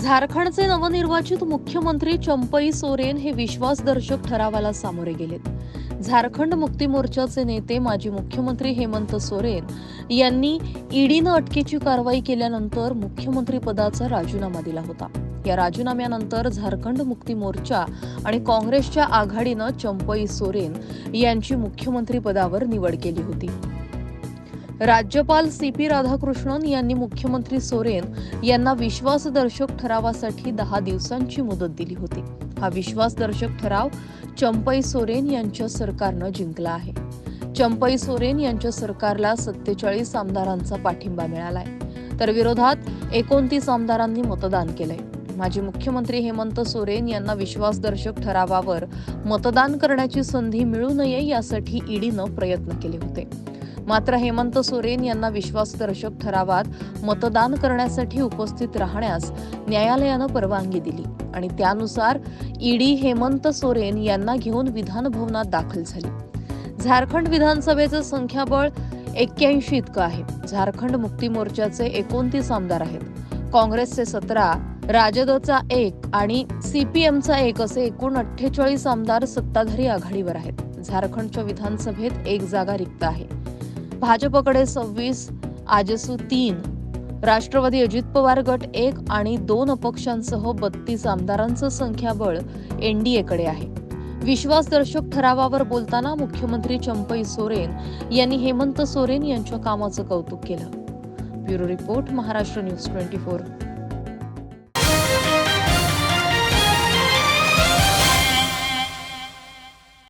झारखंडचे नवनिर्वाचित मुख्यमंत्री चंपई सोरेन हे विश्वासदर्शक ठरावाला सामोरे गेलेत. झारखंड मुक्ती मोर्चाचे नेते माजी मुख्यमंत्री हेमंत सोरेन यांनी ईडीनं अटकेची कारवाई केल्यानंतर मुख्यमंत्री पदाचा राजीनामा दिला होता. या राजीनाम्यानंतर झारखंड मुक्ती मोर्चा आणि काँग्रेसच्या आघाडीनं चंपई सोरेन यांची मुख्यमंत्री पदावर निवड केली होती. राज्यपाल सी पी राधाकृष्णन यांनी मुख्यमंत्री सोरेन यांना विश्वासदर्शक ठरावासाठी दहा दिवसांची मुदत दिली होती. हा विश्वासदर्शक ठराव चंपई सोरेन यांच्या सरकारनं जिंकला आहे. चंपई सोरेन यांच्या सरकारला सत्तेचाळीस आमदारांचा पाठिंबा मिळालाय. तर विरोधात एकोणतीस आमदारांनी मतदान केलंय. माजी मुख्यमंत्री हेमंत सोरेन यांना विश्वासदर्शक ठरावावर मतदान करण्याची संधी मिळू नये यासाठी ईडीनं प्रयत्न केले होते. मात्र हेमंत सोरेन यांना विश्वासदर्शक ठरावात मतदान करण्यासाठी उपस्थित राहण्यास न्यायालयानं परवानगी दिली. आणि त्यानुसार ईडी हेमंत सोरेन यांना घेऊन विधानभवनात दाखल झाली. झारखंड विधानसभेचं संख्याबळ एक्क्याऐंशी इतकं आहे. झारखंड मुक्ती मोर्चाचे एकोणतीस आमदार आहेत. काँग्रेसचे सतरा राजदचा एक आणि सीपीएमचा एक असे एकूण अठ्ठेचाळीस आमदार सत्ताधारी आघाडीवर आहेत. झारखंडच्या विधानसभेत एक जागा रिक्त आहे. भाजपकडे सव्वीस आजसू तीन. राष्ट्रवादी अजित पवार गट एक आणि दोन अपक्षांसह बत्तीस आमदारांचं संख्याबळ एनडीएकडे आहे. विश्वासदर्शक ठरावावर बोलताना मुख्यमंत्री चंपई सोरेन यांनी हेमंत सोरेन यांच्या कामाचं कौतुक केलं. Bureau report Maharashtra news twenty four.